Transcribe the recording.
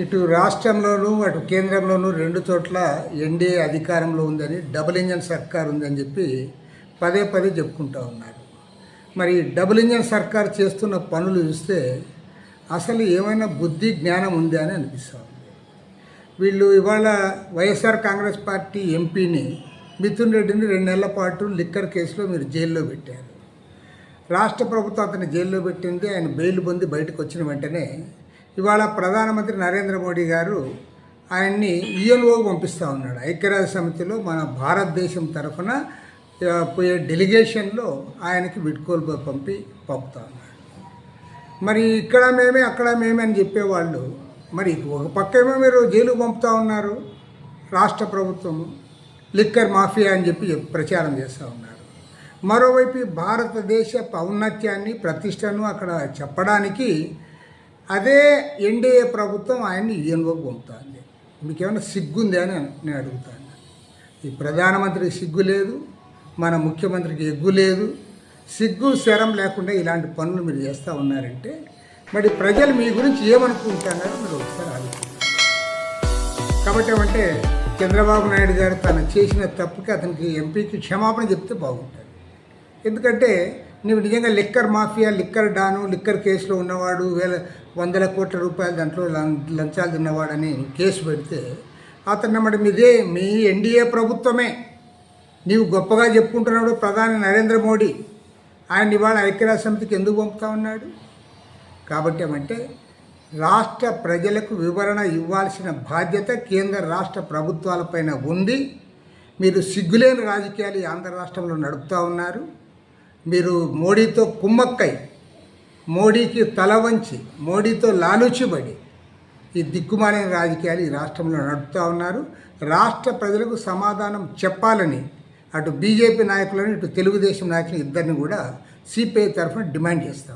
ఇటు రాష్ట్రంలోనూ అటు కేంద్రంలోనూ రెండు చోట్ల ఎన్డీఏ అధికారంలో ఉందని డబుల్ ఇంజన్ సర్కార్ ఉందని చెప్పి పదే పదే చెప్పుకుంటూ ఉన్నారు. మరి డబుల్ ఇంజన్ సర్కార్ చేస్తున్న పనులు చూస్తే అసలు ఏమైనా బుద్ధి జ్ఞానం ఉంది అని అనిపిస్తుంది వీళ్ళు ఇవాళ వైఎస్ఆర్ కాంగ్రెస్ పార్టీ ఎంపీని మిథున్ రెడ్డిని రెండు నెలల పాటు లిక్కర్ కేసులో మీరు జైల్లో పెట్టారు. రాష్ట్ర ప్రభుత్వం అతని జైల్లో పెట్టింది ఆయన బెయిల్ పొంది బయటకు వచ్చిన వెంటనే ఇవాళ ప్రధానమంత్రి నరేంద్ర మోడీ గారు ఆయన్ని ఈఎల్ఓకి పంపిస్తూ ఉన్నాడు. ఐక్యరాజ్య సమితిలో మన భారతదేశం తరఫున పోయే డెలిగేషన్లో ఆయనకి విడ్కోలు పంపి పంపుతా ఉన్నాడు. మరి ఇక్కడ మేమే అక్కడ మేమే అని చెప్పేవాళ్ళు మరి ఒక పక్కేమో మీరు జైలుకు పంపుతా ఉన్నారు రాష్ట్ర ప్రభుత్వం లిక్కర్ మాఫియా అని చెప్పి ప్రచారం చేస్తూ ఉన్నారు. మరోవైపు భారతదేశ ఔన్నత్యాన్ని ప్రతిష్టను అక్కడ చెప్పడానికి అదే ఎన్డీఏ ప్రభుత్వం ఆయన్ని యుఎన్ఓకి పంపుతుంది మీకేమైనా సిగ్గుంది అని నేను అడుగుతాను. ఈ ప్రధానమంత్రికి సిగ్గు లేదు మన ముఖ్యమంత్రికి ఎగ్గు లేదు. సిగ్గు శరం లేకుండా ఇలాంటి పనులు మీరు చేస్తూ ఉన్నారంటే మరి ప్రజలు మీ గురించి ఏమనుకుంటున్నారో మీరు ఒకసారి ఆలోచించారు కాబట్టి ఏమంటే చంద్రబాబు నాయుడు గారు తను చేసిన తప్పుకి అతనికి ఎంపీకి క్షమాపణ చెప్తే బాగుంటుంది. ఎందుకంటే నువ్వు నిజంగా liquor mafia liquor don liquor కేసులో ఉన్నవాడు వేల వందల కోట్ల రూపాయలు దాంట్లో లంచాలు తిన్నవాడని కేసు పెడితే అతను మరి మీదే మీ ఎన్డీఏ ప్రభుత్వమే. నీవు గొప్పగా చెప్పుకుంటున్నాడు ప్రధాని నరేంద్ర మోడీ. ఆయన ఇవాళ ఐక్యరాజ్య సమితికి ఎందుకు పంపుతా ఉన్నాడు? కాబట్టి ఏమంటే రాష్ట్ర ప్రజలకు వివరణ ఇవ్వాల్సిన బాధ్యత కేంద్ర రాష్ట్ర ప్రభుత్వాలపైన ఉంది. మీరు సిగ్గులేని రాజకీయాలు ఈ ఆంధ్ర రాష్ట్రంలో నడుపుతూ ఉన్నారు. మీరు మోడీతో కుమ్మక్కై మోడీకి తల వంచి మోడీతో లాలుచిబడి ఈ దిక్కుమాలిన రాజకీయాలు ఈ రాష్ట్రంలో నడుపుతూ ఉన్నారు. రాష్ట్ర ప్రజలకు సమాధానం చెప్పాలని అటు బీజేపీ నాయకులను ఇటు తెలుగుదేశం నాయకులు ఇద్దరిని కూడా సిపిఐ తరఫున డిమాండ్ చేస్తూ